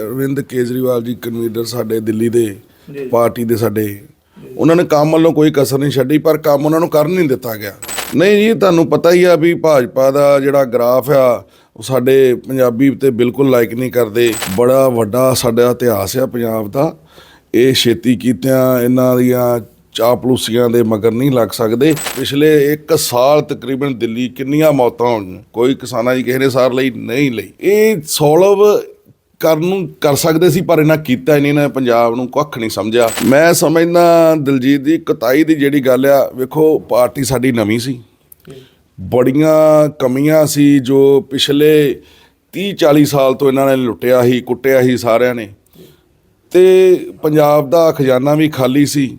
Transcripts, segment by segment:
Arvind Kejriwal ji convener ਸਾਡੇ ਦਿੱਲੀ ਦੇ party ਦੇ ਸਾਡੇ। ਉਹਨਾਂ ਨੇ ਕੰਮ ਵੱਲੋਂ ਕੋਈ ਕਸਰ ਨਹੀਂ ਛੱਡੀ ਪਰ ਕੰਮ ਉਹਨਾਂ ਨੂੰ ਕਰਨ ਨਹੀਂ ਦਿੱਤਾ ਗਿਆ। ਨਹੀਂ ਜੀ ਤੁਹਾਨੂੰ ਪਤਾ ਹੀ ਆ ਵੀ ਭਾਜਪਾ ਦਾ ਜਿਹੜਾ ਗ੍ਰਾਫ ਆ ਉਹ ਸਾਡੇ ਪੰਜਾਬੀ ਤੇ ਬਿਲਕੁਲ ਲਾਈਕ ਨਹੀਂ ਕਰਦੇ। ਬੜਾ ਵੱਡਾ ਸਾਡਾ ਇਤਿਹਾਸ ਆ ਪੰਜਾਬ ਦਾ। ਇਹ ਛੇਤੀ ਕੀਤਿਆਂ ਇਹਨਾਂ ਦੀਆਂ ਚਾਪਲੂਸੀਆਂ ਦੇ ਮਗਰ ਨਹੀਂ ਲੱਗ ਸਕਦੇ। ਪਿਛਲੇ 1 ਸਾਲ ਤਕਰੀਬਨ ਦਿੱਲੀ ਕਿੰਨੀਆਂ ਮੌਤਾਂ ਹੋਈਆਂ? ਕੋਈ ਕਿਸਾਨਾਂ ਦੀ ਕਿਸੇ ਨੇ ਸਾਰ ਲਈ? ਨਹੀਂ ਲਈ। ਇਹ ਸੋਲਵ ਕਰਨ ਨੂੰ ਕਰ ਸਕਦੇ ਸੀ, ਪਰ ਇਹਨਾਂ ਕੀਤਾ ਹੀ ਨਹੀਂ ਨਾ ਪੰਜਾਬ ਨੂੰ ਕੱਖ ਨਹੀਂ ਸਮਝਿਆ। ਮੈਂ ਸਮਝਦਾ ਦਲਜੀਤ ਦੀ, ਕਤਾਈ ਦੀ ਜਿਹੜੀ ਗੱਲ ਆ, ਵੇਖੋ, ਪਾਰਟੀ ਸਾਡੀ ਨਵੀਂ ਸੀ। ਬੜੀਆਂ ਕਮੀਆਂ ਸੀ ਜੋ ਪਿਛਲੇ 30 40 ਸਾਲ ਤੋਂ ਇਹਨਾਂ ਨੇ ਲੁੱਟਿਆ ਸੀ, ਕੁੱਟਿਆ ਸੀ ਸਾਰਿਆਂ ਨੇ। ਤੇ ਪੰਜਾਬ ਦਾ ਖਜ਼ਾਨਾ ਵੀ ਖਾਲੀ ਸੀ।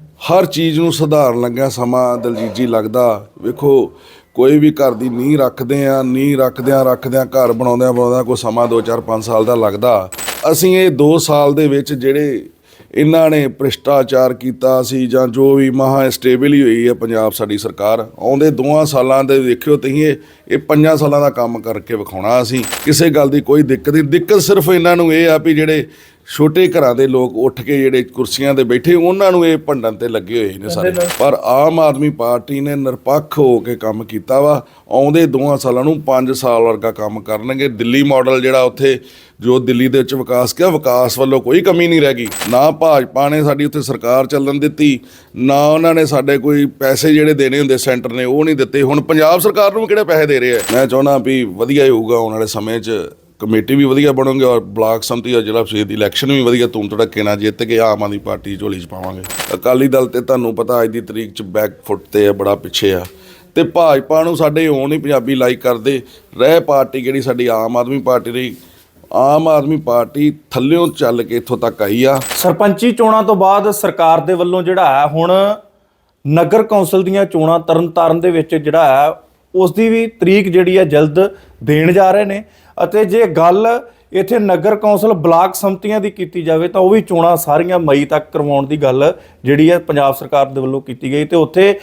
ਹਰ ਚੀਜ਼ ਨੂੰ ਸੁਧਾਰਨ ਲੱਗਿਆ ਸਮਾਂ ਦਲਜੀਤ ਜੀ ਲੱਗਦਾ। ਵੇਖੋ ਕੋਈ ਵੀ ਘਰ ਦੀ ਨੀਂਹ ਰੱਖਦੇ ਆ, ਨੀਂਹ ਰੱਖਦਿਆਂ ਰੱਖਦਿਆਂ ਘਰ ਬਣਾਉਂਦਿਆਂ ਬਣਾਉਂਦਿਆਂ ਕੋਈ ਸਮਾਂ 2 4 5 ਸਾਲ ਦਾ ਲੱਗਦਾ। ਅਸੀਂ ਇਹ 2 ਸਾਲ ਦੇ ਵਿੱਚ ਜਿਹੜੇ ਇਹਨਾਂ ਨੇ ਭ੍ਰਿਸ਼ਟਾਚਾਰ ਕੀਤਾ ਸੀ ਜਾਂ ਜੋ ਵੀ ਮਹਾ ਸਟੇਬਲ ਹੀ ਹੋਈ ਹੈ ਪੰਜਾਬ ਸਾਡੀ ਸਰਕਾਰ, ਆਉਂਦੇ ਦੋਆਂ ਸਾਲਾਂ ਦੇ ਦੇਖਿਓ ਤੁਸੀਂ ਇਹ ਪੰਜਾਂ ਸਾਲਾਂ ਦਾ ਕੰਮ ਕਰਕੇ ਵਿਖਾਉਣਾ ਅਸੀਂ। ਕਿਸੇ ਗੱਲ ਦੀ ਕੋਈ ਦਿੱਕਤ ਨਹੀਂ। ਦਿੱਕਤ ਸਿਰਫ ਇਹਨਾਂ ਨੂੰ ਇਹ ਆ ਵੀ ਜਿਹੜੇ ਛੋਟੇ ਘਰਾਂ ਦੇ ਲੋਕ ਉੱਠ ਕੇ ਜਿਹੜੇ ਕੁਰਸੀਆਂ ਤੇ ਬੈਠੇ ਉਹਨਾਂ ਨੂੰ ਇਹ ਭੰਡਣ ਤੇ ਲੱਗੇ ਹੋਏ ਨੇ ਸਾਰੇ। ਪਰ ਆਮ ਆਦਮੀ ਪਾਰਟੀ ਨੇ ਨਿਰਪੱਖ ਹੋ ਕੇ ਕੰਮ ਕੀਤਾ ਵਾ। ਆਉਂਦੇ ਦੋਹਾਂ ਸਾਲਾਂ ਨੂੰ 5 ਸਾਲ ਵਰਗਾ ਕੰਮ ਕਰਨਗੇ। ਦਿੱਲੀ ਮਾਡਲ ਜਿਹੜਾ ਉੱਥੇ ਜੋ ਦਿੱਲੀ ਦੇ ਵਿੱਚ ਵਿਕਾਸ ਕਿਹਾ ਵਿਕਾਸ ਵੱਲੋਂ ਕੋਈ ਕਮੀ ਨਹੀਂ ਰਹਿ ਗਈ। ਨਾ ਭਾਜਪਾ ਨੇ ਸਾਡੀ ਉੱਥੇ ਸਰਕਾਰ ਚੱਲਣ ਦਿੱਤੀ ਨਾ ਉਹਨਾਂ ਨੇ ਸਾਡੇ ਕੋਈ ਪੈਸੇ ਜਿਹੜੇ ਦੇਣੇ ਹੁੰਦੇ ਸੈਂਟਰ ਨੇ ਉਹ ਨਹੀਂ ਦਿੱਤੇ। ਹੁਣ ਪੰਜਾਬ ਸਰਕਾਰ ਨੂੰ ਕਿਹੜੇ ਪੈਸੇ ਦੇ ਰਹੇ ਆ? ਮੈਂ ਚਾਹੁੰਦਾ ਵੀ ਵਧੀਆ ਹੀ ਹੋਊਗਾ ਆਉਣ ਵਾਲੇ ਸਮੇਂ 'ਚ। ਕਮੇਟੀ ਵੀ ਵਧੀਆ ਬਣੂਗੀ ਔਰ ਬਲਾਕ ਸੰਮਤੀ ਔਰ ਜ਼ਿਲ੍ਹਾ ਪ੍ਰੀਸ਼ਦ ਦੀ ਇਲੈਕਸ਼ਨ ਵੀ ਵਧੀਆ ਧੂਮ ਧੜੱਕੇ ਨਾਲ ਜਿੱਤ ਕੇ ਆਮ ਆਦਮੀ ਪਾਰਟੀ ਝੋਲੀ 'ਚ ਪਾਵਾਂਗੇ। ਅਕਾਲੀ ਦਲ ਤੇ ਤੁਹਾਨੂੰ ਪਤਾ ਅੱਜ ਦੀ ਤਰੀਕ 'ਚ ਬੈਕ ਫੁੱਟ ਤੇ ਆ, ਬੜਾ ਪਿੱਛੇ ਆ। ਤੇ ਭਾਜਪਾ ਨੂੰ ਸਾਡੇ ਹੋਣ ਹੀ ਪੰਜਾਬੀ ਲਾਈਕ ਕਰਦੇ। ਰਹਿ ਪਾਰਟੀ ਜਿਹੜੀ ਸਾਡੀ ਆਮ ਆਦਮੀ ਪਾਰਟੀ ਰਹੀ। ਆਮ ਆਦਮੀ ਪਾਰਟੀ ਥੱਲਿਓਂ ਚੱਲ ਕੇ ਇੱਥੋਂ ਤੱਕ ਆਈ ਆ। ਸਰਪੰਚੀ ਚੋਣਾਂ ਤੋਂ ਬਾਅਦ ਸਰਕਾਰ ਦੇ ਵੱਲੋਂ ਜਿਹੜਾ ਹੈ ਹੁਣ ਨਗਰ ਕੌਂਸਲ ਦੀਆਂ ਚੋਣਾਂ ਤਰਨਤਾਰਨ ਦੇ ਵਿੱਚ ਜਿਹੜਾ ਹੈ, ਉਸ ਦੀ ਵੀ ਤਰੀਕ ਜਿਹੜੀ ਹੈ ਜਲਦ ਦੇਣ ਜਾ ਰਹੇ ਨੇ। ਅਤੇ ਜੇ ਗੱਲ ਇੱਥੇ ਨਗਰ ਕੌਂਸਲ ਬਲਾਕ ਸੰਮਤੀਆਂ ਦੀ ਕੀਤੀ ਜਾਵੇ ਤਾਂ ਉਹ ਵੀ ਚੋਣਾਂ ਸਾਰੀਆਂ ਮਈ ਤੱਕ ਕਰਵਾਉਣ ਦੀ ਗੱਲ ਜਿਹੜੀ ਹੈ ਪੰਜਾਬ ਸਰਕਾਰ ਦੇ ਵੱਲੋਂ ਕੀਤੀ ਗਈ ਤੇ ਉੱਥੇ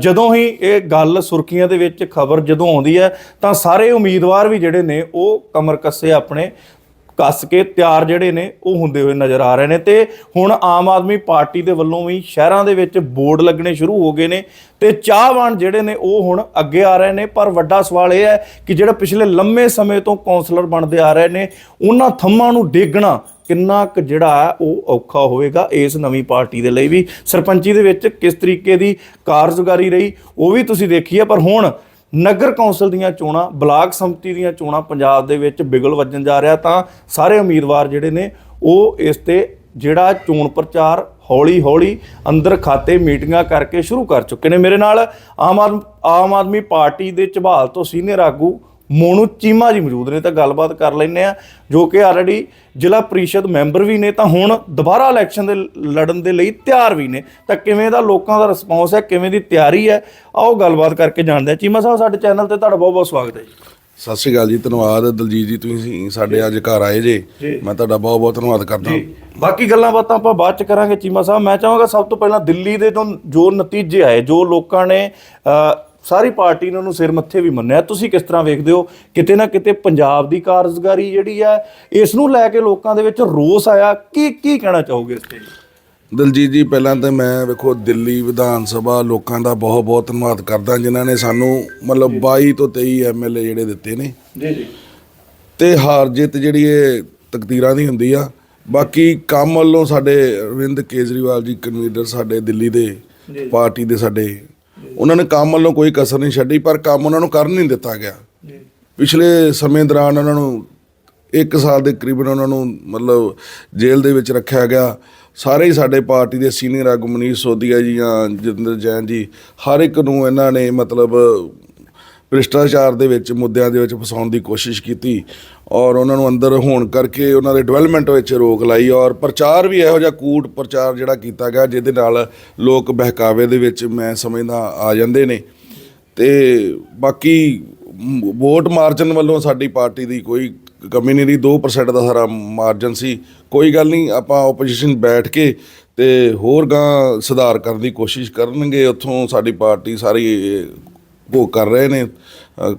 ਜਦੋਂ ਹੀ ਇਹ ਗੱਲ ਸੁਰਖੀਆਂ ਦੇ ਵਿੱਚ ਖਬਰ ਜਦੋਂ ਆਉਂਦੀ ਹੈ ਤਾਂ ਸਾਰੇ ਉਮੀਦਵਾਰ ਵੀ ਜਿਹੜੇ ਨੇ ਉਹ ਕਮਰ ਕੱਸੇ ਆਪਣੇ ਕੱਸ ਕੇ ਤਿਆਰ ਜਿਹੜੇ ਨੇ, ਉਹ ਹੁੰਦੇ ਹੋਏ ਨਜ਼ਰ ਆ ਰਹੇ ਨੇ ਤੇ ਹੁਣ ਆਮ ਆਦਮੀ ਪਾਰਟੀ ਦੇ ਵੱਲੋਂ ਵੀ ਸ਼ਹਿਰਾਂ ਦੇ ਵਿੱਚ ਬੋਰਡ ਲੱਗਣੇ ਸ਼ੁਰੂ ਹੋ ਗਏ ਨੇ ਤੇ ਚਾਹਵਾਨ ਜਿਹੜੇ ਨੇ, ਉਹ ਹੁਣ ਅੱਗੇ ਆ ਰਹੇ ਨੇ। ਪਰ ਵੱਡਾ ਸਵਾਲ ਇਹ ਹੈ ਕਿ ਜਿਹੜੇ ਪਿਛਲੇ ਲੰਮੇ ਸਮੇਂ ਤੋਂ ਕਾਉਂਸਲਰ ਬਣਦੇ ਆ ਰਹੇ ਨੇ, ਉਹਨਾਂ ਥੰਮਾਂ ਨੂੰ ਡੇਗਣਾ ਕਿੰਨਾ ਕੁ ਜਿਹੜਾ ਹੈ, ਉਹ ਔਖਾ ਹੋਵੇਗਾ ਇਸ ਨਵੀਂ ਪਾਰਟੀ ਦੇ ਲਈ ਵੀ। ਸਰਪੰਚੀ ਦੇ ਵਿੱਚ ਕਿਸ ਤਰੀਕੇ ਦੀ ਕਾਰਜਕਾਰੀ ਰਹੀ, ਉਹ ਵੀ ਤੁਸੀਂ ਦੇਖੀ ਹੈ, ਪਰ ਹੁਣ ਨਗਰ ਕੌਂਸਲ ਦੀਆਂ ਚੋਣਾਂ, ਬਲਾਕ ਸੰਮਤੀ ਦੀਆਂ ਚੋਣਾਂ ਪੰਜਾਬ ਦੇ ਵਿੱਚ ਬਿਗਲ ਵੱਜਣ ਜਾ ਰਿਹਾ ਤਾਂ ਸਾਰੇ ਉਮੀਦਵਾਰ ਜਿਹੜੇ ਨੇ, ਉਹ ਇਸ ਤੇ ਜਿਹੜਾ ਚੋਣ ਪ੍ਰਚਾਰ ਹੌਲੀ ਹੌਲੀ ਅੰਦਰ ਖਾਤੇ ਮੀਟਿੰਗਾਂ ਕਰਕੇ ਸ਼ੁਰੂ ਕਰ ਚੁੱਕੇ ਨੇ। ਮੇਰੇ ਨਾਲ ਆਮ ਆਦਮ, ਆਮ ਆਦਮੀ ਪਾਰਟੀ ਦੇ ਝਬਾਲ ਤੋਂ ਸੀਨੀਅਰ ਆਗੂ ਮੋਨੂ ਚੀਮਾ ਜੀ ਮੌਜੂਦ ਨੇ ਤਾਂ ਗੱਲਬਾਤ ਕਰ ਲੈਂਦੇ ਆ ਜੋ ਕਿ ਆਲਰੇਡੀ ਜ਼ਿਲ੍ਹਾ ਪ੍ਰੀਸ਼ਦ ਮੈਂਬਰ ਵੀ ਨੇ ਤਾਂ ਹੁਣ ਦੁਬਾਰਾ ਇਲੈਕਸ਼ਨ ਦੇ ਲੜਨ ਦੇ ਲਈ ਤਿਆਰ ਵੀ ਨੇ। ਤਾਂ ਕਿਵੇਂ ਦਾ ਲੋਕਾਂ ਦਾ ਰਿਸਪੌਂਸ ਹੈ ਕਿਵੇਂ ਦੀ ਤਿਆਰੀ ਹੈ ਆਓ ਗੱਲਬਾਤ ਕਰਕੇ ਜਾਣਦੇ ਆ ਚੀਮਾ ਸਾਹਿਬ ਸਾਡੇ ਚੈਨਲ ਤੇ ਤੁਹਾਡਾ ਬਹੁਤ ਬਹੁਤ ਸਵਾਗਤ ਹੈ ਜੀ। ਸਤਿ ਸ਼੍ਰੀ ਅਕਾਲ ਜੀ ਧੰਨਵਾਦ ਦਲਜੀਤ ਜੀ ਤੁਸੀਂ ਸਾਡੇ ਅੱਜ ਘਰ ਆਏ ਜੇ। ਮੈਂ ਤੁਹਾਡਾ ਬਹੁਤ ਬਹੁਤ ਧੰਨਵਾਦ ਕਰਦਾ। ਬਾਕੀ ਗੱਲਾਂ ਬਾਤਾਂ ਆਪਾਂ ਬਾਅਦ ਚ ਕਰਾਂਗੇ ਚੀਮਾ ਸਾਹਿਬ। ਮੈਂ ਚਾਹਾਂਗਾ ਸਭ ਤੋਂ ਪਹਿਲਾਂ ਦਿੱਲੀ ਦੇ ਤੋਂ ਜੋ ਨਤੀਜੇ ਆਏ ਜੋ ਲੋਕਾਂ ਨੇ ਸਾਰੀ ਪਾਰਟੀ ਨੇ ਉਹਨੂੰ ਸਿਰ ਮੱਥੇ ਵੀ ਮੰਨਿਆ। ਤੁਸੀਂ ਕਿਸ ਤਰ੍ਹਾਂ ਵੇਖਦੇ ਹੋ? ਕਿਤੇ ਨਾ ਕਿਤੇ ਪੰਜਾਬ ਦੀ ਕਾਰਜਕਾਰੀ ਜਿਹੜੀ ਹੈ ਇਸ ਨੂੰ ਲੈ ਕੇ ਲੋਕਾਂ ਦੇ ਵਿੱਚ ਰੋਸ ਆਇਆ। ਕੀ ਕੀ ਕਹਿਣਾ ਚਾਹੋਗੇ ਇਸ ਤੇ? ਦਲਜੀਤ ਜੀ ਪਹਿਲਾਂ ਤਾਂ ਮੈਂ ਵੇਖੋ ਦਿੱਲੀ ਵਿਧਾਨ ਸਭਾ ਲੋਕਾਂ ਦਾ ਬਹੁਤ ਬਹੁਤ ਧੰਨਵਾਦ ਕਰਦਾ ਜਿਨ੍ਹਾਂ ਨੇ ਸਾਨੂੰ ਮਤਲਬ 22 ਤੋਂ 23 ਐਮਐਲਏ ਜਿਹੜੇ ਦਿੱਤੇ ਨੇ। ਜੀ ਜੀ। ਤੇ ਹਾਰ ਜਿੱਤ ਜਿਹੜੀ ਇਹ ਤਕਦੀਰਾਂ ਦੀ ਹੁੰਦੀ ਆ। ਬਾਕੀ ਕੰਮ ਵੱਲੋਂ ਸਾਡੇ ਅਰਵਿੰਦ ਕੇਜਰੀਵਾਲ ਜੀ ਕਨਵੀਨਰ ਸਾਡੇ ਦਿੱਲੀ ਦੇ ਪਾਰਟੀ ਦੇ ਸਾਡੇ ਉਹਨਾਂ ਨੇ ਕੰਮ ਵੱਲੋਂ ਕੋਈ ਕਸਰ ਨਹੀਂ ਛੱਡੀ, ਪਰ ਕੰਮ ਉਹਨਾਂ ਨੂੰ ਕਰਨ ਨਹੀਂ ਦਿੱਤਾ ਗਿਆ। ਪਿਛਲੇ ਸਮੇਂ ਦੌਰਾਨ ਉਹਨਾਂ ਨੂੰ 1 ਸਾਲ ਦੇ ਕਰੀਬਨ ਉਹਨਾਂ ਨੂੰ ਮਤਲਬ ਜੇਲ੍ਹ ਦੇ ਵਿੱਚ ਰੱਖਿਆ ਗਿਆ। ਸਾਰੇ ਹੀ ਸਾਡੇ ਪਾਰਟੀ ਦੇ ਸੀਨੀਅਰ ਆਗੂ ਮਨੀਸ਼ ਸੋਦੀਆ ਜੀ ਜਾਂ ਜਤਿੰਦਰ ਜੈਨ ਜੀ, ਹਰ ਇੱਕ ਨੂੰ ਇਹਨਾਂ ਨੇ ਮਤਲਬ ਭ੍ਰਿਸ਼ਟਾਚਾਰ ਦੇ ਵਿੱਚ, ਮੁੱਦਿਆਂ ਦੇ ਵਿੱਚ ਫਸਾਉਣ ਦੀ ਕੋਸ਼ਿਸ਼ ਕੀਤੀ ਔਰ ਉਹਨਾਂ ਨੂੰ ਅੰਦਰ ਹੋਣ ਕਰਕੇ ਉਹਨਾਂ ਦੇ ਡਿਵੈਲਪਮੈਂਟ ਵਿੱਚ ਰੋਕ ਲਾਈ ਔਰ ਪ੍ਰਚਾਰ ਵੀ ਇਹੋ ਜਿਹਾ ਕੂਟ ਪ੍ਰਚਾਰ ਜਿਹੜਾ ਕੀਤਾ ਗਿਆ, ਜਿਹਦੇ ਨਾਲ ਲੋਕ ਬਹਿਕਾਵੇ ਦੇ ਵਿੱਚ ਮੈਂ ਸਮਝਦਾ ਆ ਜਾਂਦੇ ਨੇ। ਤੇ ਬਾਕੀ ਵੋਟ ਮਾਰਜਨ ਵੱਲੋਂ ਸਾਡੀ ਪਾਰਟੀ ਦੀ ਕੋਈ ਕਮੀ ਨਹੀਂ ਰਹੀ 2% ਦਾ ਸਾਰਾ ਮਾਰਜਨ ਸੀ। ਕੋਈ ਗੱਲ ਨਹੀਂ, ਆਪਾਂ ਆਪੋਜੀਸ਼ਨ ਬੈਠ ਕੇ ਤੇ ਹੋਰ ਗਾਂ ਸੁਧਾਰ ਕਰਨ ਦੀ ਕੋਸ਼ਿਸ਼ ਕਰਨਗੇ, ਉੱਥੋਂ ਸਾਡੀ ਪਾਰਟੀ ਸਾਰੀ ਉਹ ਕਰ ਰਹੇ ਨੇ।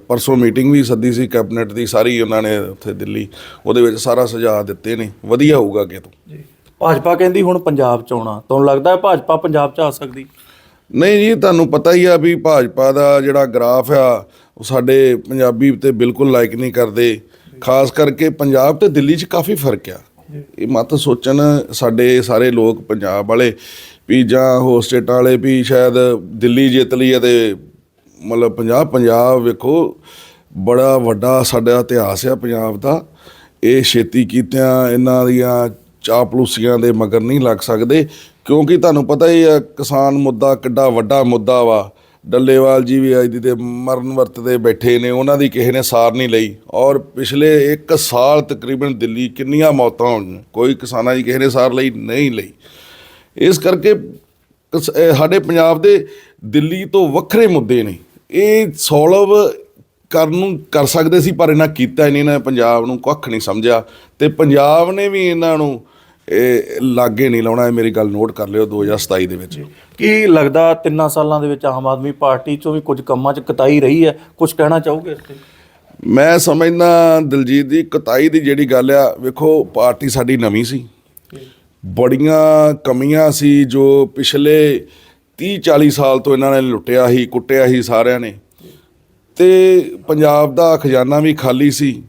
ਪਰਸੋਂ ਮੀਟਿੰਗ ਵੀ ਸੱਦੀ ਸੀ ਕੈਬਨਿਟ ਦੀ ਸਾਰੀ ਉਹਨਾਂ ਨੇ ਉੱਥੇ ਦਿੱਲੀ ਉਹਦੇ ਵਿੱਚ ਸਾਰਾ ਸੁਝਾਅ ਦਿੱਤੇ ਨੇ। ਵਧੀਆ ਹੋਊਗਾ ਅੱਗੇ ਤੋਂ। ਜੀ। ਭਾਜਪਾ ਕਹਿੰਦੀ ਹੁਣ ਪੰਜਾਬ ਚ ਆਉਣਾ। ਤੁਹਾਨੂੰ ਲੱਗਦਾ ਹੈ ਭਾਜਪਾ ਪੰਜਾਬ ਚ ਆ ਸਕਦੀ? ਨਹੀਂ ਜੀ ਤੁਹਾਨੂੰ ਪਤਾ ਹੀ ਆ ਵੀ ਭਾਜਪਾ ਦਾ ਜਿਹੜਾ ਗ੍ਰਾਫ ਆ ਉਹ ਸਾਡੇ ਪੰਜਾਬੀ ਤੇ ਬਿਲਕੁਲ ਲਾਈਕ ਨਹੀਂ ਕਰਦੇ। ਖਾਸ ਕਰਕੇ ਪੰਜਾਬ ਤੇ ਦਿੱਲੀ 'ਚ ਕਾਫੀ ਫ਼ਰਕ ਆ। ਇਹ ਮਤ ਸੋਚਣ ਸਾਡੇ ਸਾਰੇ ਲੋਕ ਪੰਜਾਬ ਵਾਲੇ ਵੀ ਜਾਂ ਹੋਰ ਸਟੇਟਾਂ ਵਾਲੇ ਵੀ ਸ਼ਾਇਦ ਦਿੱਲੀ ਜਿੱਤ ਲਈ ਤੇ ਮਤਲਬ ਪੰਜਾਬ ਪੰਜਾਬ ਵੇਖੋ, ਬੜਾ ਵੱਡਾ ਸਾਡਾ ਇਤਿਹਾਸ ਆ ਪੰਜਾਬ ਦਾ। ਇਹ ਛੇਤੀ ਕੀਤਿਆਂ ਇਹਨਾਂ ਦੀਆਂ ਚਾਪਲੂਸੀਆਂ ਦੇ ਮਗਰ ਨਹੀਂ ਲੱਗ ਸਕਦੇ, ਕਿਉਂਕਿ ਤੁਹਾਨੂੰ ਪਤਾ ਹੀ ਆ, ਕਿਸਾਨ ਮੁੱਦਾ ਕਿੱਡਾ ਵੱਡਾ ਮੁੱਦਾ ਵਾ। ਡੱਲੇਵਾਲ ਜੀ ਵੀ ਅੱਜ ਦੀ ਤੇ ਮਰਨ ਵਰਤਦੇ ਬੈਠੇ ਨੇ, ਉਹਨਾਂ ਦੀ ਕਿਸੇ ਨੇ ਸਾਰ ਨਹੀਂ ਲਈ। ਔਰ ਪਿਛਲੇ 1 ਸਾਲ ਤਕਰੀਬਨ ਦਿੱਲੀ ਕਿੰਨੀਆਂ ਮੌਤਾਂ ਹੋਈਆਂ, ਕੋਈ ਕਿਸਾਨਾਂ ਦੀ ਕਿਸੇ ਨੇ ਸਾਰ ਲਈ, ਨਹੀਂ ਲਈ। ਇਸ ਕਰਕੇ ਕਸ- ਇਹ ਸਾਡੇ ਪੰਜਾਬ ਦੇ ਦਿੱਲੀ ਤੋਂ ਵੱਖਰੇ ਮੁੱਦੇ ਨੇ। ਇਹ ਸੋਲਵ ਕਰਨ ਨੂੰ ਕਰ ਸਕਦੇ ਸੀ ਪਰ ਇਹਨਾਂ ਕੀਤਾ ਨਹੀਂ ਇਹਨਾਂ ਪੰਜਾਬ ਨੂੰ ਕੱਖ ਨਹੀਂ ਸਮਝਿਆ। ਤੇ ਪੰਜਾਬ ਨੇ ਵੀ ਇਹਨਾਂ ਨੂੰ ਇਹ ਲਾਗੇ ਨਹੀਂ ਲਾਉਣਾ ਇਹ ਮੇਰੀ ਗੱਲ ਨੋਟ ਕਰ ਲਿਓ 2027 ਦੇ ਵਿੱਚ। ਕੀ ਲੱਗਦਾ ਤਿੰਨਾਂ ਸਾਲਾਂ ਦੇ ਵਿੱਚ ਆਮ ਆਦਮੀ ਪਾਰਟੀ ਚੋਂ ਵੀ ਕੁਝ ਕੰਮਾਂ 'ਚ ਕਤਾਈ ਰਹੀ ਹੈ? ਕੁਝ ਕਹਿਣਾ ਚਾਹੋਗੇ ਇਸ ਤੇ? ਮੈਂ ਸਮਝਦਾ ਦਿਲਜੀਤ ਦੀ ਕਤਾਈ ਦੀ ਜਿਹੜੀ ਗੱਲ ਆ ਵੇਖੋ ਪਾਰਟੀ ਸਾਡੀ ਨਵੀਂ ਸੀ। ਬੜੀਆਂ ਕਮੀਆਂ ਸੀ ਜੋ ਪਿਛਲੇ 30 40 ਸਾਲ ਤੋਂ ਇਹਨਾਂ ਨੇ ਲੁੱਟਿਆ ਸੀ, ਕੁੱਟਿਆ ਸੀ ਸਾਰਿਆਂ ਨੇ। ਤੇ ਪੰਜਾਬ ਦਾ ਖਜ਼ਾਨਾ ਵੀ ਖਾਲੀ ਸੀ।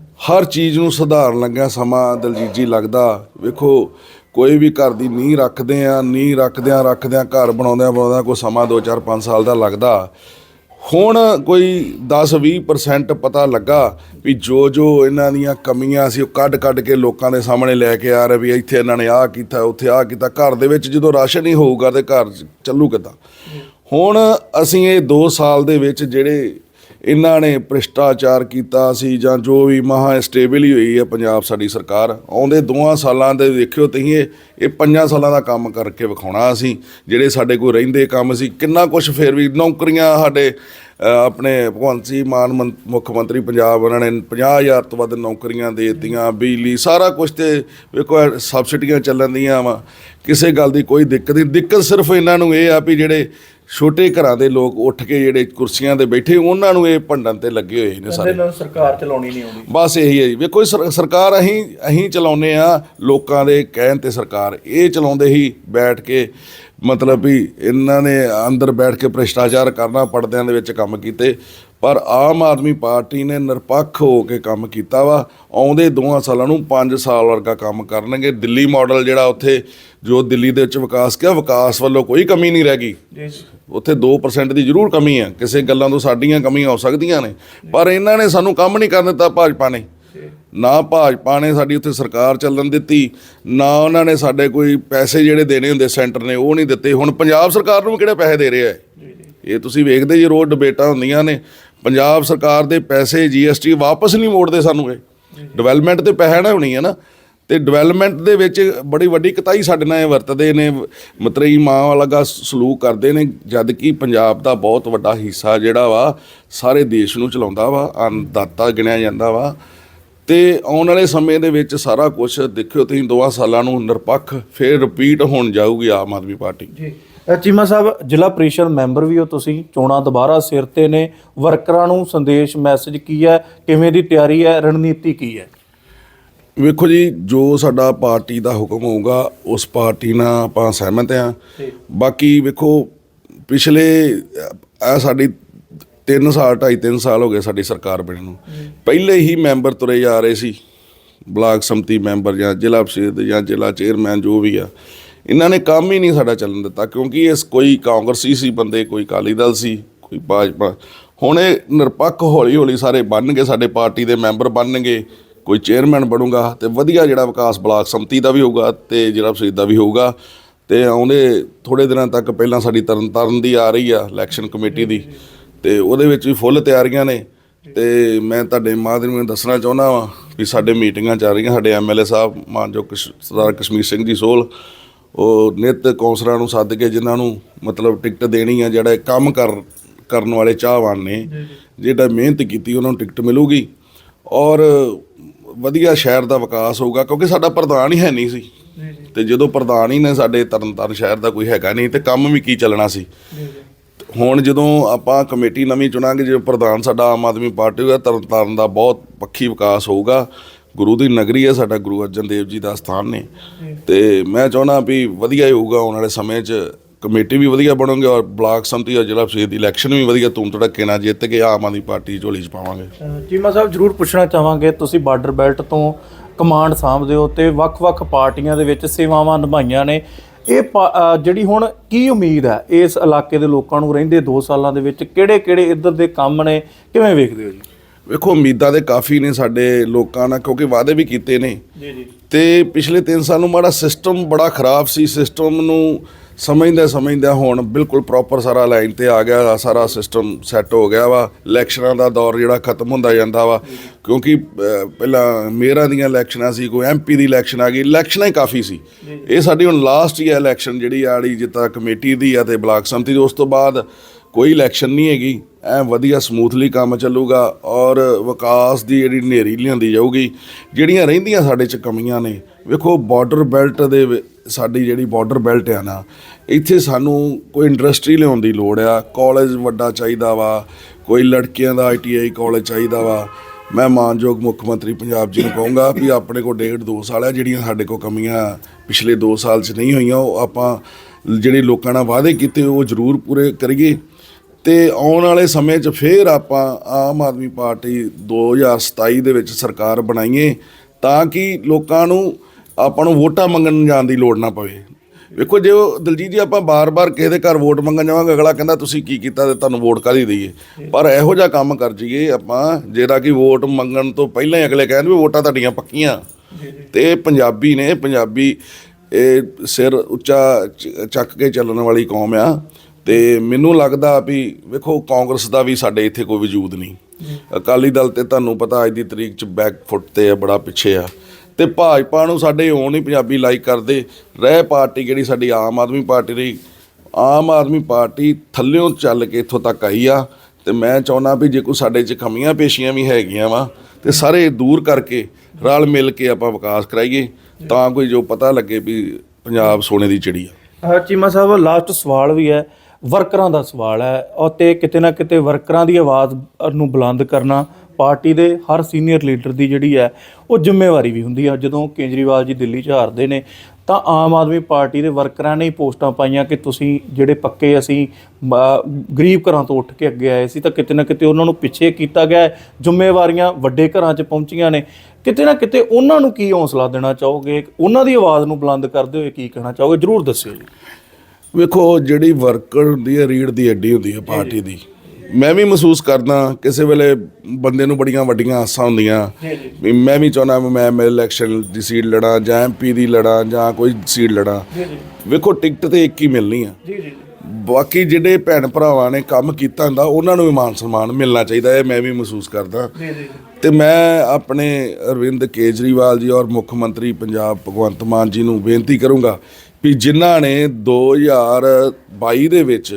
ਹਰ ਚੀਜ਼ ਨੂੰ ਸੁਧਾਰਨ ਲੱਗਿਆ ਸਮਾਂ ਦਲਜੀਤ ਜੀ ਲੱਗਦਾ। ਵੇਖੋ, ਕੋਈ ਵੀ ਘਰ ਦੀ ਨੀਂਹ ਰੱਖਦੇ ਆ, ਨੀਂਹ ਰੱਖਦਿਆਂ ਰੱਖਦਿਆਂ ਘਰ ਬਣਾਉਂਦਿਆਂ ਬਣਾਉਂਦਿਆਂ ਕੋਈ ਸਮਾਂ 2 4 5 ਸਾਲ ਦਾ ਲੱਗਦਾ। ਹੁਣ ਕੋਈ 10-20% ਪਤਾ ਲੱਗਾ ਵੀ ਜੋ ਜੋ ਇਹਨਾਂ ਦੀਆਂ ਕਮੀਆਂ ਸੀ ਉਹ ਕੱਢ ਕੱਢ ਕੇ ਲੋਕਾਂ ਦੇ ਸਾਹਮਣੇ ਲੈ ਕੇ ਆ ਰਹੇ ਵੀ ਇੱਥੇ ਇਹਨਾਂ ਨੇ ਆਹ ਕੀਤਾ ਉੱਥੇ ਆਹ ਕੀਤਾ। ਘਰ ਦੇ ਵਿੱਚ ਜਦੋਂ ਰਾਸ਼ਨ ਹੀ ਹੋਊਗਾ ਤੇ ਘਰ ਚੱਲੂ ਕਿੱਦਾਂ? ਹੁਣ ਅਸੀਂ ਇਹ 2 ਸਾਲ ਦੇ ਵਿੱਚ ਜਿਹੜੇ ਇਹਨਾਂ ਨੇ ਭ੍ਰਿਸ਼ਟਾਚਾਰ ਕੀਤਾ ਸੀ ਜਾਂ ਜੋ ਵੀ ਮਹਾ ਸਟੇਬਲ ਹੀ ਹੋਈ ਹੈ ਪੰਜਾਬ ਸਾਡੀ ਸਰਕਾਰ, ਆਉਂਦੇ ਦੋਆਂ ਸਾਲਾਂ ਦੇ ਦੇਖਿਓ ਤੁਸੀਂ ਇਹ ਇਹ ਪੰਜਾਂ ਸਾਲਾਂ ਦਾ ਕੰਮ ਕਰਕੇ ਵਿਖਾਉਣਾ ਅਸੀਂ, ਜਿਹੜੇ ਸਾਡੇ ਕੋਲ ਰਹਿੰਦੇ ਕੰਮ ਸੀ, ਕਿੰਨਾ ਕੁਝ ਫੇਰ ਵੀ ਨੌਕਰੀਆਂ ਸਾਡੇ ਆਪਣੇ ਭਗਵੰਤ ਸਿੰਘ ਮਾਨ ਮੰ- ਮੁੱਖ ਮੰਤਰੀ ਪੰਜਾਬ ਉਹਨਾਂ ਨੇ 50000 ਤੋਂ ਵੱਧ ਨੌਕਰੀਆਂ ਦੇ ਦਿੱਤੀਆਂ, ਬਿਜਲੀ ਸਾਰਾ ਕੁਝ ਤੇ ਵੇਖੋ ਸਬਸਿਡੀਆਂ ਚੱਲਣ ਦੀਆਂ ਵਾ, ਕਿਸੇ ਗੱਲ ਦੀ ਕੋਈ ਦਿੱਕਤ ਨਹੀਂ, ਦਿੱਕਤ ਸਿਰਫ ਇਹਨਾਂ ਨੂੰ ਇਹ ਆ ਵੀ ਜਿਹੜੇ ਛੋਟੇ ਘਰਾਂ ਦੇ ਲੋਕ ਉੱਠ ਕੇ ਜਿਹੜੇ ਕੁਰਸੀਆਂ ਤੇ ਬੈਠੇ ਉਹਨਾਂ ਨੂੰ ਇਹ ਭੰਡਣ ਤੇ ਲੱਗੇ ਹੋਏ ਨੇ ਸਾਰੇ। ਸਰਕਾਰ ਚਲਾਉਣੀ ਨਹੀਂ ਆਉਂਦੀ। ਬਸ ਇਹੀ ਹੈ ਜੀ। ਵੇਖੋ ਸਰ- ਸਰਕਾਰ ਅਸੀਂ ਅਸੀਂ ਚਲਾਉਂਦੇ ਆ ਲੋਕਾਂ ਦੇ ਕਹਿਣ ਤੇ ਸਰਕਾਰ। ਇਹ ਚਲਾਉਂਦੇ ਹੀ ਬੈਠ ਕੇ ਮਤਲਬ ਵੀ ਇਹਨਾਂ ਨੇ ਅੰਦਰ ਬੈਠ ਕੇ ਭ੍ਰਿਸ਼ਟਾਚਾਰ ਕਰਨਾ ਪਰਦਿਆਂ ਦੇ ਵਿੱਚ ਕੰਮ ਕੀਤੇ। ਪਰ ਆਮ ਆਦਮੀ ਪਾਰਟੀ ਨੇ ਨਿਰਪੱਖ ਹੋ ਕੇ ਕੰਮ ਕੀਤਾ ਵਾ। ਆਉਂਦੇ ਦੋਹਾਂ ਸਾਲਾਂ ਨੂੰ 5 ਸਾਲ ਵਰਗਾ ਕੰਮ ਕਰਨਗੇ। ਦਿੱਲੀ ਮਾਡਲ ਜਿਹੜਾ ਉੱਥੇ ਜੋ ਦਿੱਲੀ ਦੇ ਵਿੱਚ ਵਿਕਾਸ ਕਿਹਾ ਵਿਕਾਸ ਵੱਲੋਂ ਕੋਈ ਕਮੀ ਨਹੀਂ ਰਹਿ ਗਈ। ਉੱਥੇ 2% ਦੀ ਜ਼ਰੂਰ ਕਮੀ ਹੈ ਕਿਸੇ ਗੱਲਾਂ ਤੋਂ ਸਾਡੀਆਂ ਕਮੀਆਂ ਹੋ ਸਕਦੀਆਂ ਨੇ। ਪਰ ਇਹਨਾਂ ਨੇ ਸਾਨੂੰ ਕੰਮ ਨਹੀਂ ਕਰਨ ਦਿੱਤਾ ਭਾਜਪਾ ਨੇ। ਨਾ ਭਾਜਪਾ ਨੇ ਸਾਡੀ ਉੱਥੇ ਸਰਕਾਰ ਚੱਲਣ ਦਿੱਤੀ ਨਾ ਉਹਨਾਂ ਨੇ ਸਾਡੇ ਕੋਈ ਪੈਸੇ ਜਿਹੜੇ ਦੇਣੇ ਹੁੰਦੇ ਸੈਂਟਰ ਨੇ ਉਹ ਨਹੀਂ ਦਿੱਤੇ। ਹੁਣ ਪੰਜਾਬ ਸਰਕਾਰ ਨੂੰ ਕਿਹੜੇ ਪੈਸੇ ਦੇ ਰਿਹਾ ਹੈ? ਇਹ ਤੁਸੀਂ ਵੇਖਦੇ ਜੀ ਰੋਜ਼ ਡਿਬੇਟਾਂ ਹੁੰਦੀਆਂ ਨੇ। ਪੰਜਾਬ ਸਰਕਾਰ ਦੇ ਪੈਸੇ ਜੀਐਸਟੀ ਵਾਪਸ ਨਹੀਂ ਮੋੜਦੇ ਸਾਨੂੰ ਇਹ। ਡਿਵੈਲਪਮੈਂਟ ਤੇ ਪੈਸਾ ਨਾ ਹੋਣੀ ਹੈ ਨਾ। ਤੇ ਡਿਵੈਲਪਮੈਂਟ ਦੇ ਵਿੱਚ ਬੜੀ ਵੱਡੀ ਕਤਾਈ ਸਾਡੇ ਨਾਲ ਇਹ ਵਰਤਦੇ ਨੇ। ਮਤਰੇਈ ਮਾਂ ਵਾਲਾ ਸਲੂਕ ਕਰਦੇ ਨੇ ਜਦ ਕਿ ਪੰਜਾਬ ਦਾ ਬਹੁਤ ਵੱਡਾ ਹਿੱਸਾ ਜਿਹੜਾ ਵਾ, ਸਾਰੇ ਦੇਸ਼ ਨੂੰ ਚਲਾਉਂਦਾ ਵਾ ਅੰਨਦਾਤਾ ਗਿਣਿਆ ਜਾਂਦਾ ਵਾ। ਤੇ ਆਉਣ ਵਾਲੇ ਸਮੇਂ ਦੇ ਵਿੱਚ ਸਾਰਾ ਕੁਝ ਦੇਖਿਓ ਤੁਸੀਂ ਦੋਆਂ ਸਾਲਾਂ ਨੂੰ ਨਿਰਪੱਖ, ਫਿਰ ਰਿਪੀਟ ਹੋਣ ਜਾਊਗੀ ਆਮ ਆਦਮੀ ਪਾਰਟੀ। ਜੀ। ਚੀਮਾ ਸਾਹਿਬ ਜ਼ਿਲ੍ਹਾ ਪ੍ਰੀਸ਼ਦ ਮੈਂਬਰ ਵੀ ਹੋ ਤੁਸੀਂ ਚੋਣਾਂ ਦੁਬਾਰਾ ਸਿਰ ਤੇ ਨੇ। ਵਰਕਰਾਂ ਨੂੰ ਸੰਦੇਸ਼ ਮੈਸੇਜ ਕੀ ਹੈ? ਕਿਵੇਂ ਦੀ ਤਿਆਰੀ ਹੈ? ਰਣਨੀਤੀ ਕੀ ਹੈ? ਵੇਖੋ ਜੀ ਜੋ ਸਾਡਾ ਪਾਰਟੀ ਦਾ ਹੁਕਮ ਹੋਊਗਾ ਉਸ ਪਾਰਟੀ ਨਾਲ ਆਪਾਂ ਸਹਿਮਤ ਆ ਬਾਕੀ ਵੇਖੋ ਪਿਛਲੇ ਆ ਸਾਡੀ 3 ਸਾਲ 2.5 3 ਸਾਲ ਹੋ ਗਏ ਸਾਡੀ ਸਰਕਾਰ ਬਣੇ ਨੂੰ। ਪਹਿਲੇ ਹੀ ਮੈਂਬਰ ਤੁਰੇ ਜਾ ਰਹੇ ਸੀ। ਬਲਾਕ ਸੰਮਤੀ ਮੈਂਬਰ ਜਾਂ ਜ਼ਿਲ੍ਹਾ ਪ੍ਰੀਸ਼ਦ ਜਾਂ ਜ਼ਿਲ੍ਹਾ ਚੇਅਰਮੈਨ ਜੋ ਵੀ ਆ। ਇਹਨਾਂ ਨੇ ਕੰਮ ਹੀ ਨਹੀਂ ਸਾਡਾ ਚੱਲਣ ਦਿੱਤਾ, ਕਿਉਂਕਿ ਇਸ ਕੋਈ ਕਾਂਗਰਸੀ ਸੀ ਬੰਦੇ, ਕੋਈ ਅਕਾਲੀ ਦਲ ਸੀ, ਕੋਈ ਭਾਜਪਾ। ਹੁਣ ਇਹ ਨਿਰਪੱਖ ਹੌਲੀ ਹੌਲੀ ਸਾਰੇ ਬਣਨਗੇ, ਸਾਡੇ ਪਾਰਟੀ ਦੇ ਮੈਂਬਰ ਬਣਨਗੇ, ਕੋਈ ਚੇਅਰਮੈਨ ਬਣੂਗਾ ਤੇ ਵਧੀਆ ਜਿਹੜਾ ਵਿਕਾਸ ਬਲਾਕ ਸੰਮਤੀ ਦਾ ਵੀ ਹੋਊਗਾ ਤੇ ਜਿਹੜਾ ਪ੍ਰੀਸ਼ਦ ਦਾ ਵੀ ਹੋਊਗਾ ਤੇ ਆਉਂਦੇ ਥੋੜੇ ਦਿਨਾਂ ਤੱਕ ਪਹਿਲਾਂ ਸਾਡੀ ਤਰਨ ਤਾਰਨ ਦੀ ਆ ਰਹੀ ਆ, ਇਲੈਕਸ਼ਨ ਕਮੇਟੀ ਦੀ ਤੇ ਉਹਦੇ ਵਿੱਚ ਵੀ ਫੁੱਲ ਤਿਆਰੀਆਂ ਨੇ ਤੇ ਮੈਂ ਤੁਹਾਡੇ ਮਾਧਿਅਮ ਨੂੰ ਦੱਸਣਾ ਚਾਹੁੰਦਾ ਵਾਂ ਵੀ ਸਾਡੇ ਮੀਟਿੰਗਾਂ ਚੱਲ ਰਹੀਆਂ, ਸਾਡੇ ਐਮਐਲਏ ਸਾਹਿਬ, ਮਾਨਯੋਗ ਕਸ਼- ਸਰਦਾਰ ਕਸ਼ਮੀਰ ਸਿੰਘ ਜੀ ਸੋਲ ਉਹ ਨਿਤ ਕੌਂਸਲਰਾਂ ਨੂੰ ਸੱਦ ਕੇ ਜਿਨ੍ਹਾਂ ਨੂੰ ਮਤਲਬ ਟਿਕਟ ਦੇਣੀ ਆ ਜਿਹੜਾ ਕੰਮ ਕਰ ਕਰਨ ਵਾਲੇ ਚਾਹਵਾਨ ਨੇ ਜਿਹੜਾ ਮਿਹਨਤ ਕੀਤੀ ਉਹਨਾਂ ਨੂੰ ਟਿਕਟ ਮਿਲੂਗੀ। ਔਰ ਵਧੀਆ ਸ਼ਹਿਰ ਦਾ ਵਿਕਾਸ ਹੋਊਗਾ ਕਿਉਂਕਿ ਸਾਡਾ ਪ੍ਰਧਾਨ ਹੀ ਹੈ ਨਹੀਂ ਸੀ। ਤੇ ਜਦੋਂ ਪ੍ਰਧਾਨ ਹੀ ਨੇ ਸਾਡੇ ਤਰਨਤਾਰਨ ਸ਼ਹਿਰ ਦਾ ਕੋਈ ਹੈਗਾ ਨਹੀਂ ਤੇ ਕੰਮ ਵੀ ਕੀ ਚੱਲਣਾ ਸੀ। ਹੁਣ ਜਦੋਂ ਆਪਾਂ ਕਮੇਟੀ ਨਵੀਂ ਚੁਣਾਂਗੇ ਜੇ ਪ੍ਰਧਾਨ ਸਾਡਾ ਆਮ ਆਦਮੀ ਪਾਰਟੀ ਹੋਇਆ ਤਰਨਤਾਰਨ ਦਾ ਬਹੁਤ ਪੱਖੀ ਵਿਕਾਸ ਹੋਊਗਾ। ਗੁਰੂ ਦੀ ਨਗਰੀ ਹੈ, ਸਾਡਾ ਗੁਰੂ ਅਰਜਨ ਦੇਵ ਜੀ ਦਾ ਸਥਾਨ ਨੇ। ਤੇ ਮੈਂ ਚਾਹੁੰਦਾ ਵੀ ਵਧੀਆ ਹੀ ਹੋਊਗਾ, ਆਉਣ ਵਾਲੇ ਸਮੇਂ 'ਚ ਕਮੇਟੀ ਵੀ ਵਧੀਆ ਬਣੋਗੇ ਔਰ ਬਲਾਕ ਸੰਮਤੀ ਔਰ ਜ਼ਿਲ੍ਹਾ ਪ੍ਰੀਸ਼ਦ ਇਲੈਕਸ਼ਨ ਵੀ ਵਧੀਆ ਧੂਮ ਧੜਕੇ ਨਾਲ ਜਿੱਤ ਕੇ ਆਮ ਆਦਮੀ ਪਾਰਟੀ ਝੋਲੀ 'ਚ ਪਾਵਾਂਗੇ। ਚੀਮਾ ਸਾਹਿਬ ਜਰੂਰ ਪੁੱਛਣਾ ਚਾਹਾਂਗੇ, ਤੁਸੀਂ ਬਾਰਡਰ ਬੈਲਟ ਤੋਂ ਕਮਾਂਡ ਸਾਂਭਦੇ ਹੋ ਤੇ ਵੱਖ-ਵੱਖ ਪਾਰਟੀਆਂ ਦੇ ਵਿੱਚ ਸੇਵਾਵਾਂ ਨਿਭਾਈਆਂ ਨੇ। ਇਹ ਪਾ- ਜਿਹੜੀ ਹੁਣ ਕੀ ਉਮੀਦ ਹੈ, ਇਸ ਇਲਾਕੇ ਦੇ ਲੋਕਾਂ ਨੂੰ ਰਹਿੰਦੇ 2 ਸਾਲਾਂ ਦੇ ਵਿੱਚ ਕਿਹੜੇ-ਕਿਹੜੇ ਇੱਧਰ ਦੇ ਕੰਮ ਨੇ, ਕਿਵੇਂ ਵੇਖਦੇ ਹੋ ਜੀ? ਵੇਖੋ ਉਮੀਦਾਂ ਦੇ ਕਾਫੀ ਨੇ ਸਾਡੇ ਲੋਕਾਂ ਨਾਲ ਕਿਉਂਕਿ ਵਾਅਦੇ ਵੀ ਕੀਤੇ ਨੇ। ਜੀ ਜੀ। ਤੇ ਪਿਛਲੇ 3 ਸਾਲ ਨੂੰ ਮਾੜਾ ਸਿਸਟਮ ਬੜਾ ਖਰਾਬ ਸੀ। ਸਿਸਟਮ ਨੂੰ ਸਮਝਦਾ ਸਮਝਦਾ ਹੁਣ ਬਿਲਕੁਲ ਪ੍ਰੋਪਰ ਸਾਰਾ ਲਾਈਨ ਤੇ ਆ ਗਿਆ ਸਾਰਾ ਸਿਸਟਮ ਸੈੱਟ ਹੋ ਗਿਆ ਵਾ। ਇਲੈਕਸ਼ਨਾਂ ਦਾ ਦੌਰ ਜਿਹੜਾ ਖਤਮ ਹੁੰਦਾ ਜਾਂਦਾ ਵਾ। ਕਿਉਂਕਿ ਪਹਿਲਾਂ ਮੇਅਰਾਂ ਦੀਆਂ ਇਲੈਕਸ਼ਨਾਂ ਸੀ ਕੋਈ ਐਮਪੀ ਦੀ ਇਲੈਕਸ਼ਨ ਆ ਗਈ। ਇਲੈਕਸ਼ਨਾਂ ਹੀ ਕਾਫੀ ਸੀ। ਇਹ ਸਾਡੀ ਹੁਣ ਲਾਸਟ ਹੀ ਇਲੈਕਸ਼ਨ ਜਿਹੜੀ ਆੜੀ ਜਿੱਤਾ ਕਮੇਟੀ ਦੀ ਆ ਤੇ ਬਲਾਕ ਸੰਮਤੀ ਦੀ। ਉਸ ਤੋਂ ਬਾਅਦ ਕੋਈ ਇਲੈਕਸ਼ਨ ਨਹੀਂ ਹੈਗੀ। ਐ ਵਧੀਆ ਸਮੂਥਲੀ ਕੰਮ ਚੱਲੂਗਾ ਔਰ ਵਿਕਾਸ ਦੀ ਜਿਹੜੀ ਨੇਰੀ ਲਿਆਂਦੀ ਜਾਊਗੀ, ਜਿਹੜੀਆਂ ਰਹਿੰਦੀਆਂ ਸਾਡੇ ਚ ਕਮੀਆਂ ਨੇ, ਵੇਖੋ ਬਾਰਡਰ ਬੈਲਟ ਦੇ ਵਿ- ਸਾਡੀ ਜਿਹੜੀ ਬਾਰਡਰ ਬੈਲਟ ਆ ਨਾ, ਇੱਥੇ ਸਾਨੂੰ ਕੋਈ ਇੰਡਸਟਰੀ ਲਿਆਉਣ ਦੀ ਲੋੜ ਆ ਕਾਲਜ ਵੱਡਾ ਚਾਹੀਦਾ ਵਾ, ਕੋਈ ਲੜਕੀਆਂ ਦਾ ਆਈਟੀਆਈ ਕਾਲਜ ਚਾਹੀਦਾ ਵਾ। ਮੈਂ ਮਾਨਯੋਗ ਮੁੱਖ ਮੰਤਰੀ ਪੰਜਾਬ ਜੀ ਨੂੰ ਕਹੂੰਗਾ ਵੀ ਆਪਣੇ ਕੋਲ ਡੇਢ ਦੋ ਸਾਲ ਆ, ਜਿਹੜੀਆਂ ਸਾਡੇ ਕੋਲ ਕਮੀਆਂ ਪਿਛਲੇ 2 ਸਾਲ 'ਚ ਨਹੀਂ ਹੋਈਆਂ, ਉਹ ਆਪਾਂ ਜਿਹੜੇ ਲੋਕਾਂ ਨਾਲ ਵਾਅਦੇ ਕੀਤੇ, ਉਹ ਜ਼ਰੂਰ ਪੂਰੇ ਕਰੀਏ। ਤੇ ਆਉਣ ਵਾਲੇ ਸਮੇਂ 'ਚ ਫੇਰ ਆਪਾਂ ਆਮ ਆਦਮੀ ਪਾਰਟੀ 2027 ਦੇ ਵਿੱਚ ਸਰਕਾਰ ਬਣਾਈਏ ਤਾਂ ਕਿ ਲੋਕਾਂ ਨੂੰ ਆਪਾਂ ਨੂੰ ਵੋਟਾਂ ਮੰਗਣ ਜਾਣ ਦੀ ਲੋੜ ਨਾ ਪਵੇ। ਵੇਖੋ, ਜੇ ਉਹ ਦਲਜੀਤ ਜੀ, ਆਪਾਂ ਬਾਰ-ਬਾਰ ਕਿਸੇ ਦੇ ਘਰ ਵੋਟ ਮੰਗਣ ਜਾਵਾਂਗੇ, ਅਗਲਾ ਕਹਿੰਦਾ, ਤੁਸੀਂ ਕੀ ਕੀਤਾ ਤੇ ਤੁਹਾਨੂੰ ਵੋਟ ਕਾਹਦੀ ਦਈਏ? ਪਰ ਇਹੋ ਜਿਹਾ ਕੰਮ ਕਰ ਜਾਈਏ ਆਪਾਂ, ਜਿਹੜਾ ਕਿ ਵੋਟ ਮੰਗਣ ਤੋਂ ਪਹਿਲਾਂ ਹੀ ਅਗਲੇ ਕਹਿੰਦੇ ਵੀ ਵੋਟਾਂ ਤੁਹਾਡੀਆਂ ਪੱਕੀਆਂ। ਤੇ ਪੰਜਾਬੀ ਨੇ, ਪੰਜਾਬੀ ਇਹ ਸਿਰ ਉੱਚਾ ਚ- ਚੱਕ ਕੇ ਚੱਲਣ ਵਾਲੀ ਕੌਮ ਆ। ਤੇ ਮੈਨੂੰ ਲੱਗਦਾ ਵੀ ਵੇਖੋ, ਕਾਂਗਰਸ ਦਾ ਵੀ ਸਾਡੇ ਇੱਥੇ ਕੋਈ ਵਜੂਦ ਨਹੀਂ। ਅਕਾਲੀ ਦਲ ਤੇ ਤੁਹਾਨੂੰ ਪਤਾ ਅੱਜ ਦੀ ਤਰੀਕ ਚ ਬੈਕ ਫੁੱਟ ਤੇ ਆ, ਬੜਾ ਪਿੱਛੇ ਆ। ਤੇ ਭਾਜਪਾ ਨੂੰ ਸਾਡੇ ਹੋਣ ਹੀ ਪੰਜਾਬੀ ਲਾਈਕ ਕਰਦੇ। ਰਹਿ ਪਾਰਟੀ ਜਿਹੜੀ ਸਾਡੀ ਆਮ ਆਦਮੀ ਪਾਰਟੀ ਰਹੀ, ਆਮ ਆਦਮੀ ਪਾਰਟੀ ਥੱਲਿਓਂ ਚੱਲ ਕੇ ਇੱਥੋਂ ਤੱਕ ਆਈ ਆ। ਤੇ ਮੈਂ ਚਾਹੁੰਦਾ ਵੀ ਜੇ ਕੋਈ ਸਾਡੇ 'ਚ ਕਮੀਆਂ ਪੇਸ਼ੀਆਂ ਵੀ ਹੈਗੀਆਂ ਵਾ, ਤੇ ਸਾਰੇ ਦੂਰ ਕਰਕੇ ਰਲ ਮਿਲ ਕੇ ਆਪਾਂ ਵਿਕਾਸ ਕਰਾਈਏ, ਤਾਂ ਕੋਈ ਜੋ ਪਤਾ ਲੱਗੇ ਵੀ ਪੰਜਾਬ ਸੋਨੇ ਦੀ ਚਿੜੀ ਆ। ਚੀਮਾ ਸਾਹਿਬ ਲਾਸਟ ਸਵਾਲ ਵੀ ਹੈ। ਵਰਕਰਾਂ ਦਾ ਸਵਾਲ ਹੈ ਔਰ ਤੇ ਕਿਤੇ ਨਾ ਕਿਤੇ ਵਰਕਰਾਂ ਦੀ ਆਵਾਜ਼ ਨੂੰ ਬੁਲੰਦ ਕਰਨਾ ਪਾਰਟੀ ਦੇ ਹਰ ਸੀਨੀਅਰ ਲੀਡਰ ਦੀ ਜਿਹੜੀ ਹੈ ਉਹ ਜ਼ਿੰਮੇਵਾਰੀ ਵੀ ਹੁੰਦੀ ਹੈ ਜਦੋਂ ਕੇਜਰੀਵਾਲ ਜੀ ਦਿੱਲੀ 'ਚ ਹਾਰਦੇ ਨੇ, ਤਾਂ ਆਮ ਆਦਮੀ ਪਾਰਟੀ ਦੇ ਵਰਕਰਾਂ ਨੇ ਹੀ ਪੋਸਟਾਂ ਪਾਈਆਂ ਕਿ ਤੁਸੀਂ ਜਿਹੜੇ ਪੱਕੇ ਅਸੀਂ ਗਰੀਬ ਘਰਾਂ ਤੋਂ ਉੱਠ ਕੇ ਅੱਗੇ ਆਏ ਸੀ, ਤਾਂ ਕਿਤੇ ਨਾ ਕਿਤੇ ਉਹਨਾਂ ਨੂੰ ਪਿੱਛੇ ਕੀਤਾ ਗਿਆ ਜ਼ਿੰਮੇਵਾਰੀਆਂ ਵੱਡੇ ਘਰਾਂ 'ਚ ਪਹੁੰਚੀਆਂ ਨੇ। ਕਿਤੇ ਨਾ ਕਿਤੇ ਉਹਨਾਂ ਨੂੰ ਕੀ ਹੌਸਲਾ ਦੇਣਾ ਚਾਹੋਗੇ? ਉਹਨਾਂ ਦੀ ਆਵਾਜ਼ ਨੂੰ ਬੁਲੰਦ ਕਰਦੇ ਹੋਏ ਕੀ ਕਹਿਣਾ ਚਾਹੋਗੇ? ਜਰੂਰ ਦੱਸਿਓ ਜੀ। ਵੇਖੋ ਜਿਹੜੀ ਵਰਕਰ ਹੁੰਦੀ ਹੈ ਰੀੜ ਦੀ ਹੱਡੀ ਹੁੰਦੀ ਹੈ ਪਾਰਟੀ ਦੀ। ਮੈਂ ਵੀ ਮਹਿਸੂਸ ਕਰਦਾ ਕਿਸੇ ਵੇਲੇ ਬੰਦੇ ਨੂੰ ਬੜੀਆਂ ਵੱਡੀਆਂ ਆਸਾਂ ਹੁੰਦੀਆਂ। ਵੀ ਮੈਂ ਵੀ ਚਾਹੁੰਦਾ ਵੀ ਮੈਂ ਐਮਐਲ ਇਲੈਕਸ਼ਨ ਦੀ ਸੀਟ ਲੜਾਂ ਜਾਂ ਐਮਪੀ ਦੀ ਲੜਾਂ ਜਾਂ ਕੋਈ ਸੀਟ ਲੜਾਂ। ਵੇਖੋ ਟਿਕਟ ਤੇ ਇੱਕ ਹੀ ਮਿਲਣੀ ਆ। ਬਾਕੀ ਜਿਹੜੇ ਭੈਣ ਭਰਾਵਾਂ ਨੇ ਕੰਮ ਕੀਤਾ ਹੁੰਦਾ ਉਹਨਾਂ ਨੂੰ ਵੀ ਮਾਨ ਸਨਮਾਨ ਮਿਲਣਾ ਚਾਹੀਦਾ ਹੈ ਮੈਂ ਵੀ ਮਹਿਸੂਸ ਕਰਦਾ। ਤੇ ਮੈਂ ਆਪਣੇ ਅਰਵਿੰਦ ਕੇਜਰੀਵਾਲ ਜੀ ਔਰ ਮੁੱਖ ਮੰਤਰੀ ਪੰਜਾਬ ਭਗਵੰਤ ਮਾਨ ਜੀ ਨੂੰ ਬੇਨਤੀ ਕਰੂੰਗਾ ਵੀ ਜਿਨ੍ਹਾਂ ਨੇ 2022 ਦੇ ਵਿੱਚ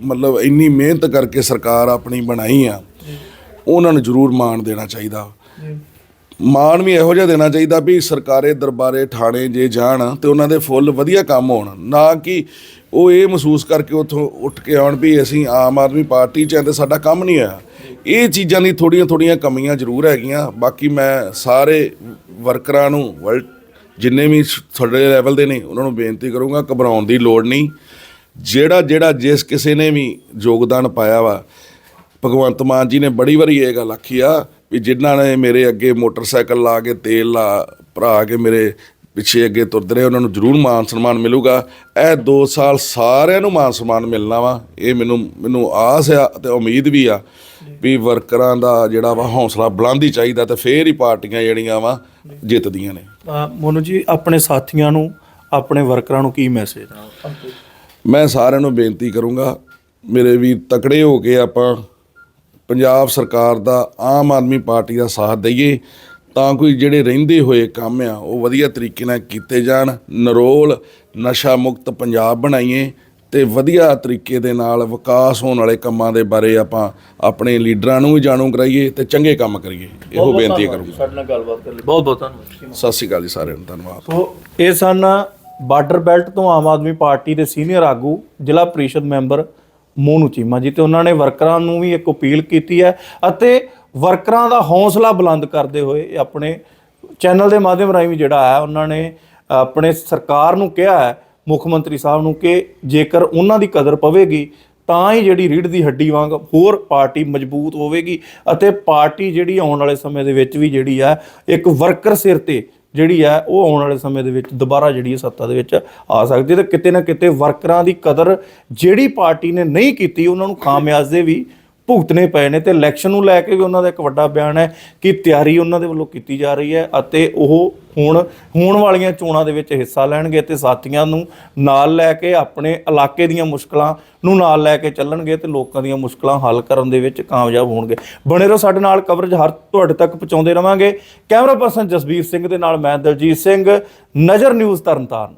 ਮਤਲਬ ਇੰਨੀ ਮਿਹਨਤ ਕਰਕੇ ਸਰਕਾਰ ਆਪਣੀ ਬਣਾਈ ਆ, ਉਹਨਾਂ ਨੂੰ ਜ਼ਰੂਰ ਮਾਣ ਦੇਣਾ ਚਾਹੀਦਾ। ਮਾਣ ਵੀ ਇਹੋ ਜਿਹਾ ਦੇਣਾ ਚਾਹੀਦਾ ਵੀ ਸਰਕਾਰੇ ਦਰਬਾਰੇ ਥਾਣੇ ਜੇ ਜਾਣ ਤੇ ਉਹਨਾਂ ਦੇ ਫੁੱਲ ਵਧੀਆ ਕੰਮ ਹੋਣ, ਨਾ ਕਿ ਉਹ ਇਹ ਮਹਿਸੂਸ ਕਰਕੇ ਉੱਥੋਂ ਉੱਠ ਕੇ ਆਉਣ ਵੀ ਅਸੀਂ ਆਮ ਆਦਮੀ ਪਾਰਟੀ ਚ ਆਂ ਤੇ ਸਾਡਾ ਕੰਮ ਨਹੀਂ ਹੋਇਆ। ਇਹ ਚੀਜ਼ਾਂ ਦੀ ਥੋੜੀਆਂ ਥੋੜੀਆਂ ਕਮੀਆਂ ਜ਼ਰੂਰ ਹੈਗੀਆਂ, ਬਾਕੀ ਮੈਂ ਸਾਰੇ ਵਰਕਰਾਂ ਨੂੰ ਵਰਲਡ ਜਿੰਨੇ ਵੀ ਤੁਹਾਡੇ ਲੈਵਲ ਦੇ ਨੇ, ਉਹਨਾਂ ਨੂੰ ਬੇਨਤੀ ਕਰੂੰਗਾ, ਘਬਰਾਉਣ ਦੀ ਲੋੜ ਨਹੀਂ। ਜਿਹੜਾ ਜਿਹੜਾ ਜਿਸ ਕਿਸੇ ਨੇ ਵੀ ਯੋਗਦਾਨ ਪਾਇਆ ਵਾ, ਭਗਵੰਤ ਮਾਨ ਜੀ ਨੇ ਬੜੀ ਵਾਰੀ ਇਹ ਗੱਲ ਆਖੀ ਆ ਵੀ ਜਿਨ੍ਹਾਂ ਨੇ ਮੇਰੇ ਅੱਗੇ ਮੋਟਰਸਾਈਕਲ ਲਾ ਕੇ, ਤੇਲ ਲਾ, ਭਰਾ ਕੇ ਮੇਰੇ ਪਿੱਛੇ ਅੱਗੇ ਤੁਰਦੇ ਰਹੇ, ਉਹਨਾਂ ਨੂੰ ਜ਼ਰੂਰ ਮਾਨ ਸਨਮਾਨ ਮਿਲੂਗਾ। ਇਹ 2 ਸਾਲ ਸਾਰਿਆਂ ਨੂੰ ਮਾਨ ਸਨਮਾਨ ਮਿਲਣਾ ਵਾ। ਇਹ ਮੈਨੂੰ ਮੈਨੂੰ ਆਸ ਆ ਤੇ ਉਮੀਦ ਵੀ ਆ ਵੀ ਵਰਕਰਾਂ ਦਾ ਜਿਹੜਾ ਵਾ ਹੌਸਲਾ ਬੁਲੰਦ ਚਾਹੀਦਾ ਤੇ ਫੇਰ ਹੀ ਪਾਰਟੀਆਂ ਜਿਹੜੀਆਂ ਵਾ ਜਿੱਤਦੀਆਂ ਨੇ। ਮੋਨੂ ਜੀ, ਆਪਣੇ ਸਾਥੀਆਂ ਨੂੰ, ਆਪਣੇ ਵਰਕਰਾਂ ਨੂੰ ਕੀ ਮੈਸੇਜ ਮੈਂ ਸਾਰਿਆਂ ਨੂੰ ਬੇਨਤੀ ਕਰੂੰਗਾ, ਮੇਰੇ ਵੀਰ ਤਕੜੇ ਹੋ ਕੇ ਆਪਾਂ ਪੰਜਾਬ ਸਰਕਾਰ ਦਾ, ਆਮ ਆਦਮੀ ਪਾਰਟੀ ਦਾ ਸਾਥ ਦਈਏ, ਤਾਂ ਕੋਈ ਜਿਹੜੇ ਰਹਿੰਦੇ ਹੋਏ ਕੰਮ ਆ, ਉਹ ਵਧੀਆ ਤਰੀਕੇ ਨਾਲ ਕੀਤੇ ਜਾਣ, ਨਰੋਲ, ਨਸ਼ਾ ਮੁਕਤ ਪੰਜਾਬ ਬਣਾਈਏ ਤੇ ਵਧੀਆ ਤਰੀਕੇ ਦੇ ਨਾਲ ਵਿਕਾਸ ਹੋਣ ਵਾਲੇ ਕੰਮਾਂ ਦੇ ਬਾਰੇ ਆਪਾਂ ਆਪਣੇ ਲੀਡਰਾਂ ਨੂੰ ਵੀ ਜਾਣੂ ਕਰਾਈਏ ਤੇ ਚੰਗੇ ਕੰਮ ਕਰੀਏ। ਇਹੋ ਬੇਨਤੀ ਕਰੂੰਗਾ। ਸਾਡੇ ਨਾਲ ਗੱਲਬਾਤ ਕਰ ਲਈ। ਬਹੁਤ ਬਹੁਤ ਧੰਨਵਾਦ। ਸਤਿ ਸ਼੍ਰੀ ਅਕਾਲ ਜੀ ਸਾਰਿਆਂ ਨੂੰ ਧੰਨਵਾਦ। ਸੋ ਇਹ ਸਨ ਬਾਰਡਰ ਬੈਲਟ ਤੋਂ ਆਮ ਆਦਮੀ ਪਾਰਟੀ ਦੇ ਸੀਨੀਅਰ ਆਗੂ ਜ਼ਿਲ੍ਹਾ ਪ੍ਰੀਸ਼ਦ ਮੈਂਬਰ ਮੋਨੂ ਚੀਮਾ ਜੀ ਤੇ ਉਹਨਾਂ ਨੇ ਵਰਕਰਾਂ ਨੂੰ ਵੀ ਇੱਕ ਅਪੀਲ ਕੀਤੀ ਹੈ ਅਤੇ ਵਰਕਰਾਂ ਦਾ ਹੌਸਲਾ ਬੁਲੰਦ ਕਰਦੇ ਹੋਏ ਇਹ ਆਪਣੇ ਚੈਨਲ ਦੇ ਮਾਧਿਅਮ ਰਾਹੀਂ ਵੀ ਜਿਹੜਾ ਹੈ ਉਹਨਾਂ ਨੇ ਆਪਣੇ ਸਰਕਾਰ ਨੂੰ ਕਿਹਾ ਹੈ ਮੁੱਖ ਮੰਤਰੀ ਸਾਹਿਬ ਨੂੰ ਕਿ ਜੇਕਰ ਉਹਨਾਂ ਦੀ ਕਦਰ ਪਵੇਗੀ, ਤਾਂ ਹੀ ਜਿਹੜੀ ਰੀੜ ਦੀ ਹੱਡੀ ਵਾਂਗ ਹੋਰ ਪਾਰਟੀ ਮਜ਼ਬੂਤ ਹੋਵੇਗੀ ਅਤੇ ਪਾਰਟੀ ਜਿਹੜੀ ਆਉਣ ਵਾਲੇ ਸਮੇਂ ਦੇ ਵਿੱਚ ਵੀ ਜਿਹੜੀ ਆ, ਇੱਕ ਵਰਕਰ ਸਿਰ ਤੇ ਜਿਹੜੀ ਆ, ਉਹ ਆਉਣ ਵਾਲੇ ਸਮੇਂ ਦੇ ਵਿੱਚ ਦੁਬਾਰਾ ਜਿਹੜੀ ਹੈ ਸੱਤਾ ਦੇ ਵਿੱਚ ਆ ਸਕਦੀ ਹੈ ਤੇ ਕਿਤੇ ਨਾ ਕਿਤੇ ਵਰਕਰਾਂ ਦੀ ਕਦਰ ਜਿਹੜੀ ਪਾਰਟੀ ਨੇ ਨਹੀਂ ਕੀਤੀ, ਉਹਨਾਂ ਨੂੰ ਖਾਮਿਆਜ਼ੇ ਵੀ ਭੁਗਤਣੇ ਪਏ ਨੇ ਤੇ ਇਲੈਕਸ਼ਨ ਨੂੰ ਲੈ ਕੇ ਵੀ ਉਹਨਾਂ ਦਾ ਇੱਕ ਵੱਡਾ ਬਿਆਨ ਹੈ ਕਿ ਤਿਆਰੀ ਉਹਨਾਂ ਦੇ ਵੱਲੋਂ ਕੀਤੀ ਜਾ ਰਹੀ ਹੈ ਅਤੇ ਉਹ ਹੁਣ, ਹੋਣ ਵਾਲੀਆਂ ਚੋਣਾਂ ਦੇ ਵਿੱਚ ਹਿੱਸਾ ਲੈਣਗੇ ਤੇ ਸਾਥੀਆਂ ਨੂੰ ਨਾਲ ਲੈ ਕੇ ਆਪਣੇ ਇਲਾਕੇ ਦੀਆਂ ਮੁਸ਼ਕਲਾਂ ਨੂੰ ਨਾਲ ਲੈ ਕੇ ਚੱਲਣਗੇ ਤੇ ਲੋਕਾਂ ਦੀਆਂ ਮੁਸ਼ਕਲਾਂ ਹੱਲ ਕਰਨ ਦੇ ਵਿੱਚ ਕਾਮਯਾਬ ਹੋਣਗੇ। ਬਣੇ ਰਹੋ ਸਾਡੇ ਨਾਲ ਕਵਰੇਜ ਹਰ ਤੁਹਾਡੇ ਤੱਕ ਪਹੁੰਚਾਉਂਦੇ ਰਵਾਂਗੇ। ਕੈਮਰਾ ਪਰਸਨ ਜਸਬੀਰ ਸਿੰਘ ਦੇ ਨਾਲ ਮੈਂ ਦਲਜੀਤ ਸਿੰਘ। ਨਜ਼ਰ ਨਿਊਜ਼ ਤਰਨਤਾਰਨ।